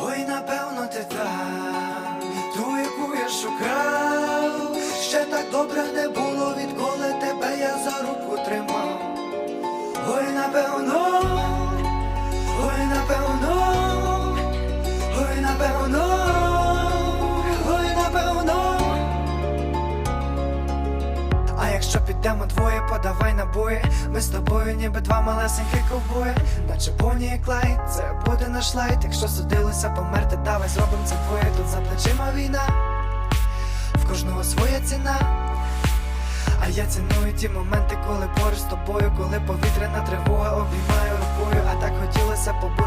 Ой, напевно, ти там, ту, яку я шукав. Ще так добре не було, відколи тебе я за руку тримав. Ой, напевно, ой, напевно, ой, напевно, ой, напевно. А якщо підемо двоє, подавай набої Ми з тобою ніби два малесенькі ковбої. Наче Бонні і Клайд, це буде наш лайт. Якщо судилося померти, давай зробимо це двоє Тут за плечима війна, в кожного своя ціна. А я ціную ті моменти, коли поруч з тобою Коли повітряна тривога обіймає рукою. А так хотілося побути,